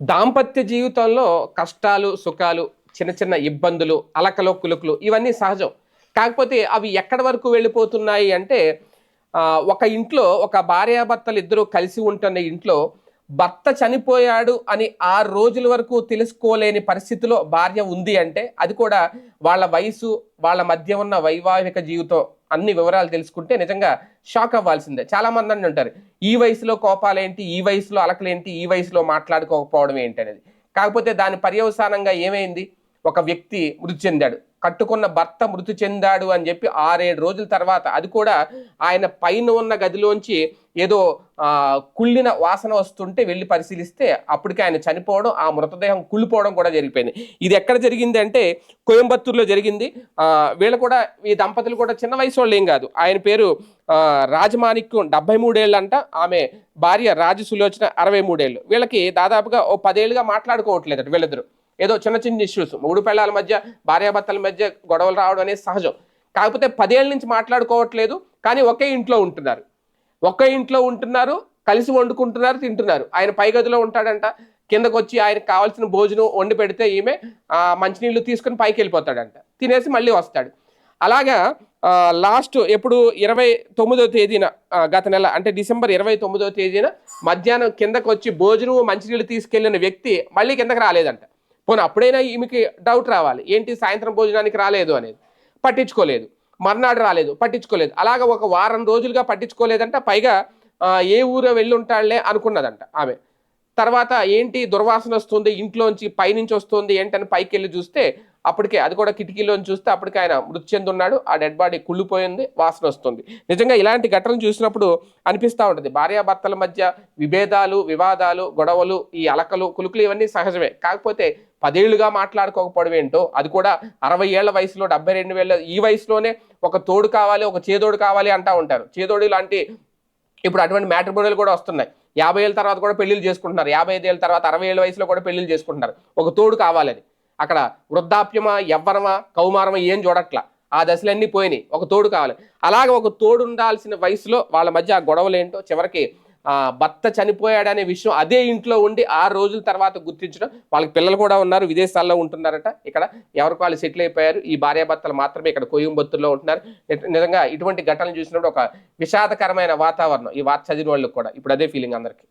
దాంపత్య జీవితంలో కష్టాలు సుఖాలు చిన్న చిన్న ఇబ్బందులు అలకలు కులుకులు ఇవన్నీ సహజం. కాకపోతే అవి ఎక్కడి వరకు వెళ్ళిపోతున్నాయి అంటే ఒక ఇంట్లో ఒక భార్యాభర్తలు ఇద్దరు కలిసి ఉంటున్న ఇంట్లో భర్త చనిపోయాడు అని ఆరు రోజుల వరకు తెలుసుకోలేని పరిస్థితిలో భార్య ఉంది అంటే అది కూడా వాళ్ళ వయసు వాళ్ళ మధ్య ఉన్న వైవాహిక జీవితం అన్ని వివరాలు తెలుసుకుంటే నిజంగా షాక్ అవ్వాల్సిందే. చాలా మంది అని ఉంటారు. ఈ వయసులో కోపాలేంటి? ఈ వయసులో అలకలేంటి? ఈ వయసులో మాట్లాడుకోకపోవడం ఏంటి అనేది. కాకపోతే దాని పర్యవసానంగా ఏమైంది? ఒక వ్యక్తి మృతి చెందాడు. కట్టుకున్న భర్త మృతి చెందాడు అని చెప్పి ఆరేడు రోజుల తర్వాత అది కూడా ఆయన పైన ఉన్న గదిలోంచి ఏదో కుళ్ళిన వాసన వస్తుంటే వెళ్ళి పరిశీలిస్తే అప్పటికి ఆయన చనిపోవడం ఆ మృతదేహం కుళ్ళిపోవడం కూడా జరిగిపోయింది. ఇది ఎక్కడ జరిగింది అంటే కోయంబత్తూరులో జరిగింది. వీళ్ళు కూడా ఈ దంపతులు కూడా చిన్న వయసు వాళ్ళు ఏం కాదు. ఆయన పేరు రాజమాణిక్యం డెబ్బై మూడేళ్ళంట ఆమె భార్య రాజు సులోచన అరవై మూడేళ్ళు వీళ్ళకి దాదాపుగా ఓ పదేళ్ళుగా మాట్లాడుకోవట్లేదు వీళ్ళిద్దరు. ఏదో చిన్న చిన్న ఇష్యూస్ మూడు పిల్లల మధ్య భార్యాభర్తల మధ్య గొడవలు రావడం అనేది సహజం. కాకపోతే పదేళ్ళ నుంచి మాట్లాడుకోవట్లేదు కానీ ఒకే ఇంట్లో ఉంటున్నారు. ఒకే ఇంట్లో ఉంటున్నారు కలిసి వండుకుంటున్నారు తింటున్నారు. ఆయన పై గదిలో ఉంటాడంట. కిందకు వచ్చి ఆయనకు కావాల్సిన భోజనం వండి పెడితే ఈమె మంచినీళ్ళు తీసుకుని పైకి వెళ్ళిపోతాడంట తినేసి మళ్ళీ వస్తాడు. అలాగా లాస్ట్ ఎప్పుడు ఇరవై తొమ్మిదో తేదీన గత నెల అంటే డిసెంబర్ ఇరవై తొమ్మిదో తేదీన మధ్యాహ్నం కిందకు వచ్చి భోజనం మంచినీళ్ళు తీసుకెళ్ళిన వ్యక్తి మళ్ళీ కిందకి రాలేదంట. పోనీ అప్పుడైనా ఈమెకి డౌట్ రావాలి. ఏంటి సాయంత్రం భోజనానికి రాలేదు అనేది. పట్టించుకోలేదు. మర్నాడు రాలేదు. పట్టించుకోలేదు. అలాగ ఒక వారం రోజులుగా పట్టించుకోలేదంట. పైగా ఏ ఊరో వెళ్ళి ఉంటాడులే అనుకున్నదంట ఆమె. తర్వాత ఏంటి దుర్వాసన వస్తుంది? ఇంట్లోంచి పైనుంచి వస్తుంది ఏంటని పైకి వెళ్ళి చూస్తే అప్పటికే అది కూడా కిటికీలోని చూస్తే అప్పటికే ఆయన మృతి చెందున్నాడు. ఆ డెడ్ బాడీ కుళ్ళిపోయింది వాసన వస్తుంది. నిజంగా ఇలాంటి ఘటనలు చూసినప్పుడు అనిపిస్తూ ఉంటుంది. భార్యాభర్తల మధ్య విభేదాలు వివాదాలు గొడవలు ఈ అలకలు కులుకులు ఇవన్నీ సహజమే. కాకపోతే పదేళ్ళుగా మాట్లాడుకోకపోవడం ఏంటో అది కూడా అరవై ఏళ్ళ వయసులో డెబ్బై రెండు వేల ఈ వయసులోనే ఒక తోడు కావాలి ఒక చేదోడు కావాలి అంటా ఉంటారు. చేదోడు లాంటి ఇప్పుడు అటువంటి మ్యాట్రిమోనియల్ కూడా వస్తున్నాయి. యాభై ఏళ్ళ తర్వాత కూడా పెళ్ళిళ్ళు చేసుకుంటున్నారు. యాభై ఐదు ఏళ్ళ తర్వాత అరవై ఏళ్ళ వయసులో కూడా పెళ్ళిళ్ళు చేసుకుంటున్నారు. ఒక తోడు కావాలని అక్కడ వృద్ధాప్యమా యవ్వనమా కౌమారమా ఏం చూడట్లా. ఆ దశలన్నీ పోయినాయి. ఒక తోడు కావాలి. అలాగే ఒక తోడు ఉండాల్సిన వయసులో వాళ్ళ మధ్య ఆ గొడవలు ఏంటో చివరికి భర్త చనిపోయాడనే విషయం అదే ఇంట్లో ఉండి ఆరు రోజుల తర్వాత గుర్తించడం. వాళ్ళకి పిల్లలు కూడా ఉన్నారు విదేశాల్లో ఉంటున్నారట. ఇక్కడ ఎవరికి వాళ్ళు సెటిల్ అయిపోయారు ఈ భార్యాభర్తలు మాత్రమే ఇక్కడ కోయంబత్తూరులో ఉంటున్నారు. నిజంగా ఇటువంటి ఘటనలు చూసినప్పుడు ఒక విషాదకరమైన వాతావరణం ఈ వార్త చదివిన వాళ్ళకి కూడా. ఇప్పుడు అదే ఫీలింగ్ అందరికీ.